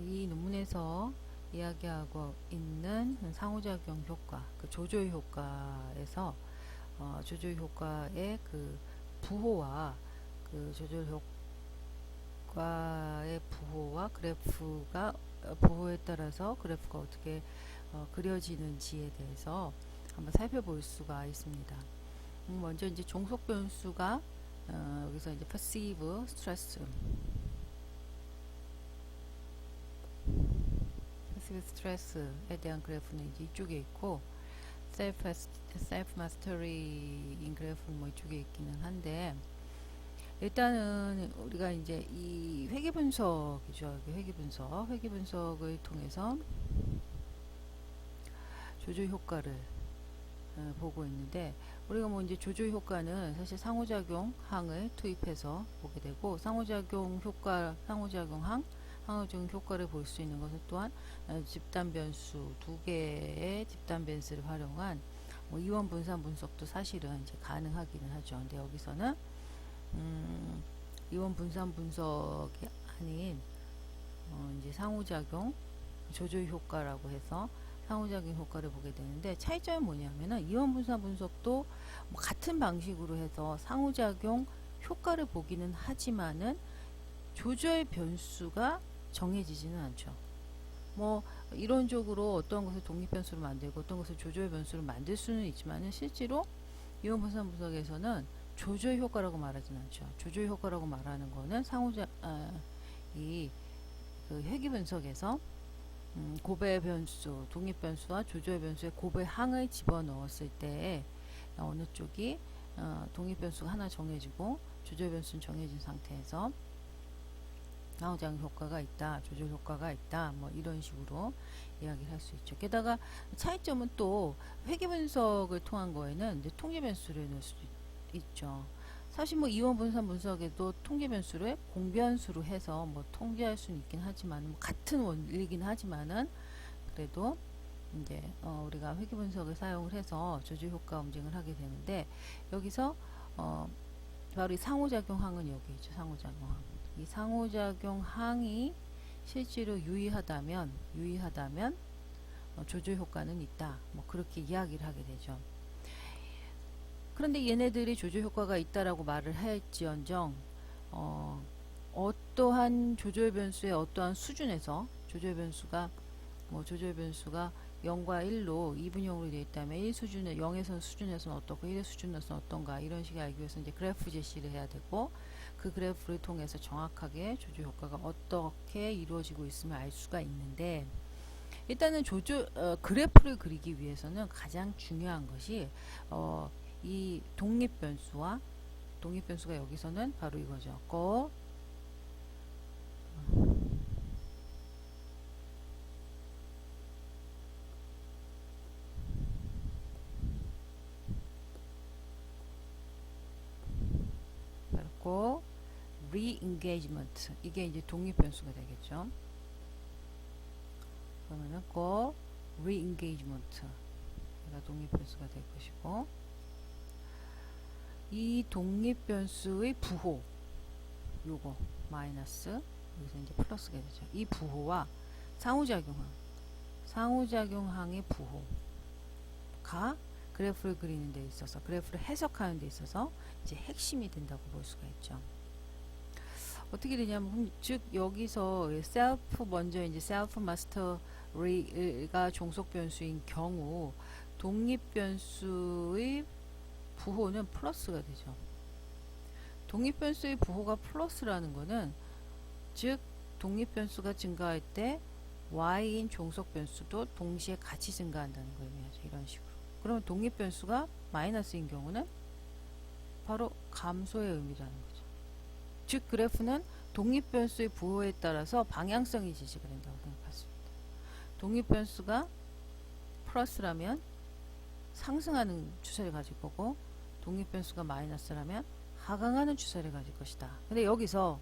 이 논문에서 이야기하고 있는 상호작용 효과, 그 조조 효과에서 어, 조조 효과의 그 부호와 그 조조 효과의 부호와 그래프가 어, 부호에 따라서 그래프가 어떻게 어, 그려지는지에 대해서 한번 살펴볼 수가 있습니다. 음, 먼저 이제 종속 변수가 어, 여기서 이제 perceive stress perceive stress에 대한 그래프는 이제 이쪽에 있고 self mastery인 그래프는 뭐 이쪽에 있기는 한데 일단은 우리가 이제 이 회계 분석이죠. 그 회계 분석, 회계 분석을 통해서 조조 효과를 어, 보고 있는데 우리가 뭐 이제 조조 효과는 사실 상호작용 항을 투입해서 보게 되고 상호작용 효과, 상호작용 항, 상호작용 효과를 볼 수 있는 것은 또한 어, 집단 변수 두 개의 집단 변수를 활용한 뭐 이원 분산 분석도 사실은 이제 가능하기는 하죠. 근데 여기서는 음, 이원 분산 분석이 아닌 어, 이제 상호작용 조조 효과라고 해서 상호작용 효과를 보게 되는데 차이점이 뭐냐면은 이원 분산 분석도 뭐 같은 방식으로 해서 상호작용 효과를 보기는 하지만은 조조의 변수가 정해지지는 않죠. 뭐 이론적으로 어떤 것을 독립 변수로 만들고 어떤 것을 조조의 변수로 만들 수는 있지만은 실제로 이원 분산 분석에서는 조조의 효과라고 말하지는 않죠. 조조의 효과라고 말하는 거는 상호작 아, 이그 회귀 분석에서 음, 고배 변수, 독립 변수와 조조의 변수의 고배 항을 집어 넣었을 때 어느 쪽이 어, 독립 변수가 하나 정해지고 조조의 변수는 정해진 상태에서 상호작용 효과가 있다, 조조 효과가 있다, 뭐 이런 식으로 이야기를 할 수 있죠. 게다가 차이점은 또 회계 분석을 통한 거에는 이제 통계 변수를 넣을 수도 있, 있죠. 사실 뭐 이원 분산 분석에도 통계 변수를 공변수로 해서 뭐 통계할 수는 있긴 하지만 뭐 같은 원리긴 하지만은 그래도 이제 어 우리가 회계 분석을 사용을 해서 조조 효과 검증을 하게 되는데 여기서 어 바로 이 상호작용 항은 여기 있죠. 상호작용 항. 이 상호작용 항이 실제로 유의하다면 유의하다면 어 조조 효과는 있다. 뭐 그렇게 이야기를 하게 되죠. 그런데 얘네들이 조조 효과가 있다라고 말을 할지언정 어, 어떠한 조조 변수의 어떠한 수준에서 조조 변수가 뭐 조조 변수가 0과 1로 2분형으로 되어 있다면 1 수준의 0에서 수준에서는 어떻고 1의 수준에서는 어떤가 이런 식의 알기 위해서 이제 그래프 제시를 해야 되고 그 그래프를 통해서 정확하게 조조 효과가 어떻게 이루어지고 있음을 알 수가 있는데 일단은 조조 어, 그래프를 그리기 위해서는 가장 중요한 것이 어, 이 독립 변수와 독립 변수가 여기서는 바로 이거죠. 거 바로 re-engagement 이게 이제 독립 변수가 되겠죠. 그러면은 거 re-engagement가 독립 변수가 될 것이고 이 독립 변수의 부호 요거 마이너스 여기서 이제 플러스가 되죠. 이 부호와 상호작용항 상호작용항의 부호가 그래프를 그리는 데 있어서 그래프를 해석하는 데 있어서 이제 핵심이 된다고 볼 수가 있죠. 어떻게 되냐면 즉 여기서 셀프 먼저 이제 셀프 마스터리가 종속 변수인 경우 독립 변수의 부호는 플러스가 되죠. 독립 변수의 부호가 플러스라는 것은 즉 독립 변수가 증가할 때 y인 종속 변수도 동시에 같이 증가한다는 걸 의미하죠. 이런 식으로. 그러면 독립 변수가 마이너스인 경우는 바로 감소의 의미라는 거죠. 즉 그래프는 독립 변수의 부호에 따라서 방향성이 지시가 된다고 생각하십니다. 독립 변수가 플러스라면 상승하는 추세를 가질 거고 독립 변수가 마이너스라면 하강하는 추세를 가질 것이다. 근데 여기서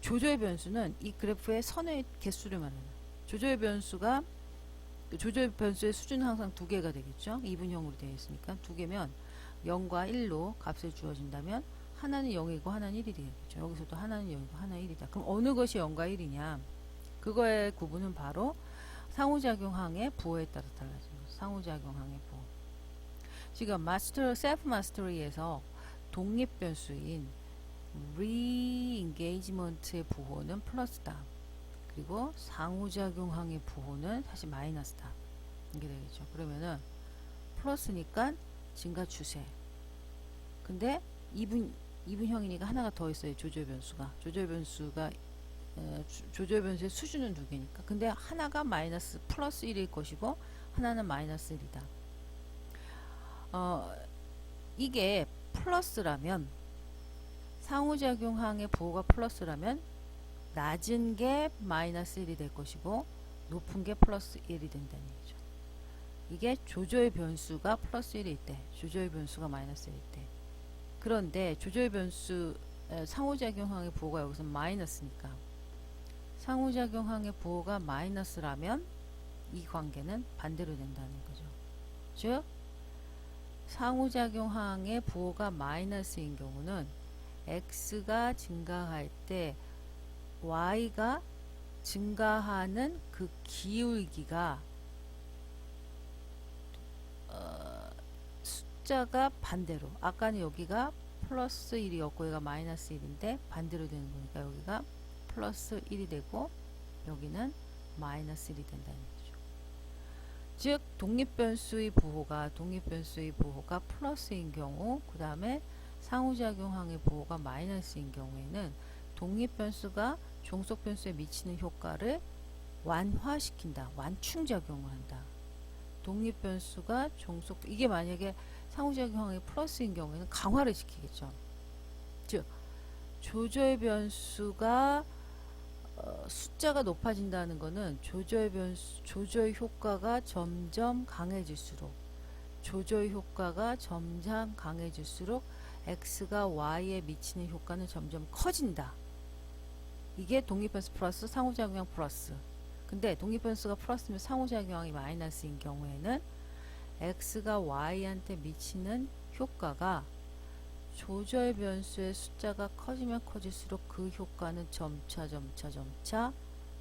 조조의 변수는 이 그래프의 선의 개수를 말하는 조조의 변수가 조조의 변수의 수준은 항상 두 개가 되겠죠. 2분형으로 되어 있으니까 두 개면 0과 1로 값을 주어진다면 하나는 0이고 하나는 1이 되겠죠. 여기서도 하나는 0이고 하나는 1이다. 그럼 어느 것이 0과 1이냐? 그거의 구분은 바로 상호작용항의 부호에 따라 달라지는 거죠. 상호작용항의 부호. 지금 마스터 셀프 마스터리에서 독립 변수인 re-engagement의 부호는 플러스다. 그리고 상호작용항의 부호는 사실 마이너스다. 이게 되겠죠. 그러면은 플러스니까 증가 추세. 근데 2분 2분형이니까 하나가 더 있어요. 조절 변수가. 조절 변수가 에, 주- 조절 변수의 수준은 두 개니까. 근데 하나가 마이너스 플러스 1일 것이고 하나는 마이너스 1이다. 어, 이게 플러스라면 상호작용항의 부호가 플러스라면 낮은 게 마이너스 1이 될 것이고 높은 게 플러스 1이 된다는 얘기죠. 이게 조절 변수가 플러스 1일 때, 조절 변수가 마이너스 1일 때. 그런데 조절 변수 에, 상호작용항의 부호가 여기서 마이너스니까 상호작용항의 부호가 마이너스라면 이 관계는 반대로 된다는 거죠. 즉 상호작용항의 부호가 마이너스인 경우는 x가 증가할 때 y가 증가하는 그 기울기가 어, 숫자가 반대로 아까는 여기가 플러스 1이었고 얘가 마이너스 1인데 반대로 되는 거니까 여기가 플러스 1이 되고 여기는 마이너스 1이 된다는 거죠. 즉 독립변수의 부호가 독립변수의 부호가 플러스인 경우 그 다음에 상호작용항의 부호가 마이너스인 경우에는 독립변수가 종속변수에 미치는 효과를 완화시킨다. 완충작용을 한다. 독립변수가 종속 이게 만약에 상호작용항이 플러스인 경우에는 강화를 시키겠죠. 즉 조절 변수가 어, 숫자가 높아진다는 것은 조절 변수 조절 효과가 점점 강해질수록 조절 효과가 점점 강해질수록 x가 y에 미치는 효과는 점점 커진다. 이게 독립변수 플러스 상호작용 플러스. 근데 독립변수가 플러스면 상호작용이 마이너스인 경우에는 x가 y한테 미치는 효과가 조절 변수의 숫자가 커지면 커질수록 그 효과는 점차 점차 점차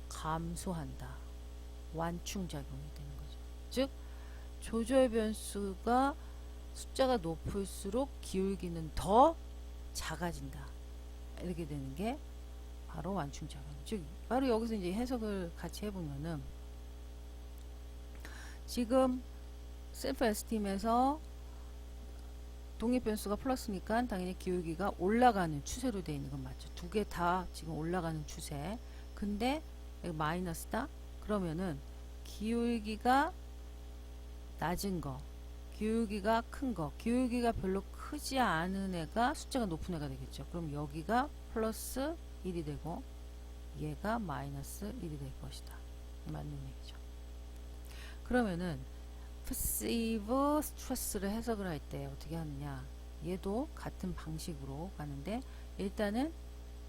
감소한다. 완충작용이 되는 거죠. 즉 조절 변수가 숫자가 높을수록 기울기는 더 작아진다. 이렇게 되는 게 바로 완충작용. 즉 바로 여기서 이제 해석을 같이 해보면은 지금 셀프 에스팀에서 독립 변수가 플러스니까 당연히 기울기가 올라가는 추세로 되어 있는 건 맞죠. 두 개 다 지금 올라가는 추세. 근데 마이너스다. 그러면은 기울기가 낮은 거, 기울기가 큰 거, 기울기가 별로 크지 않은 애가 숫자가 높은 애가 되겠죠. 그럼 여기가 플러스 1이 되고 얘가 마이너스 1이 될 것이다. 맞는 얘기죠. 그러면은 perceive stress를 해석을 할 때 어떻게 하느냐. 얘도 같은 방식으로 가는데 일단은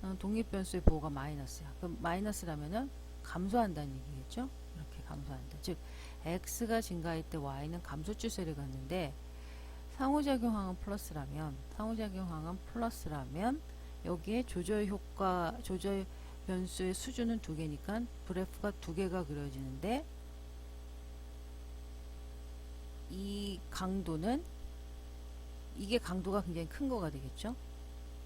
어, 독립 변수의 부호가 마이너스야. 그럼 마이너스라면은 감소한다는 얘기겠죠? 이렇게 감소한다. 즉 x가 증가할 때 y는 감소 추세를 갖는데 상호작용항은 플러스라면 상호작용항은 플러스라면 여기에 조절 효과 조절 변수의 수준은 두 개니까 그래프가 두 개가 그려지는데 이 강도는 이게 강도가 굉장히 큰 거가 되겠죠.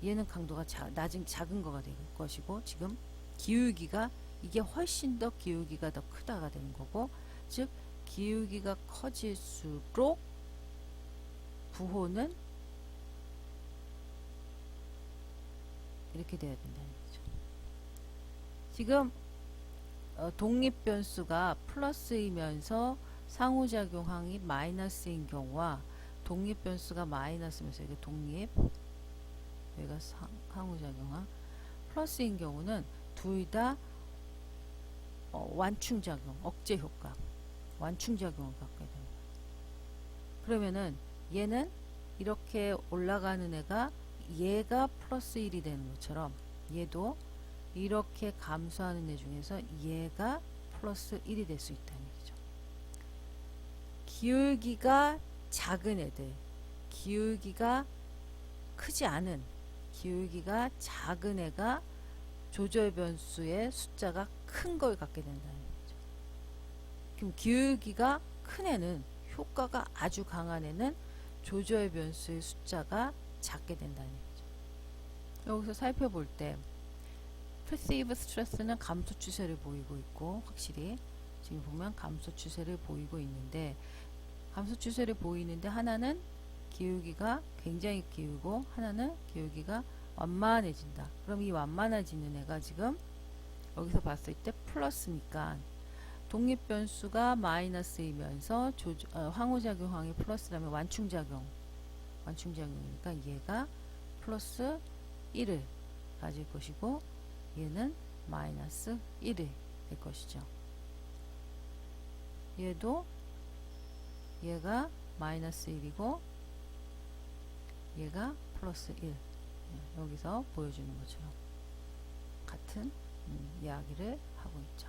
얘는 강도가 자, 낮은 작은 거가 될 것이고 지금 기울기가 이게 훨씬 더 기울기가 더 크다가 되는 거고 즉 기울기가 커질수록 부호는 이렇게 돼야 된다는 거죠. 지금 어, 독립 변수가 플러스이면서 상호작용항이 마이너스인 경우와 독립 변수가 마이너스면서 이게 독립 여기가 상, 상호작용항 플러스인 경우는 둘 다 어, 완충작용, 억제 효과, 완충작용을 갖게 됩니다. 그러면은 얘는 이렇게 올라가는 애가 얘가 플러스 1이 되는 것처럼 얘도 이렇게 감소하는 애 중에서 얘가 플러스 1이 될 수 있다는 얘 기울기가 작은 애들, 기울기가 크지 않은 기울기가 작은 애가 조절 변수의 숫자가 큰 걸 갖게 된다는 거죠. 그럼 기울기가 큰 애는 효과가 아주 강한 애는 조절 변수의 숫자가 작게 된다는 거죠. 여기서 살펴볼 때 perceive stress는 감소 추세를 보이고 있고 확실히 지금 보면 감소 추세를 보이고 있는데 감소 추세를 보이는데 하나는 기울기가 굉장히 기울고 하나는 기울기가 완만해진다. 그럼 이 완만해지는 애가 지금 여기서 봤을 때 플러스니까 독립 변수가 마이너스이면서 조, 어, 황호작용항이 플러스라면 완충작용 완충작용이니까 얘가 플러스 1을 가질 것이고 얘는 마이너스 1이 될 것이죠. 얘도 얘가 마이너스 1이고 얘가 플러스 1 예, 여기서 보여주는 것처럼 같은 음, 이야기를 하고 있죠.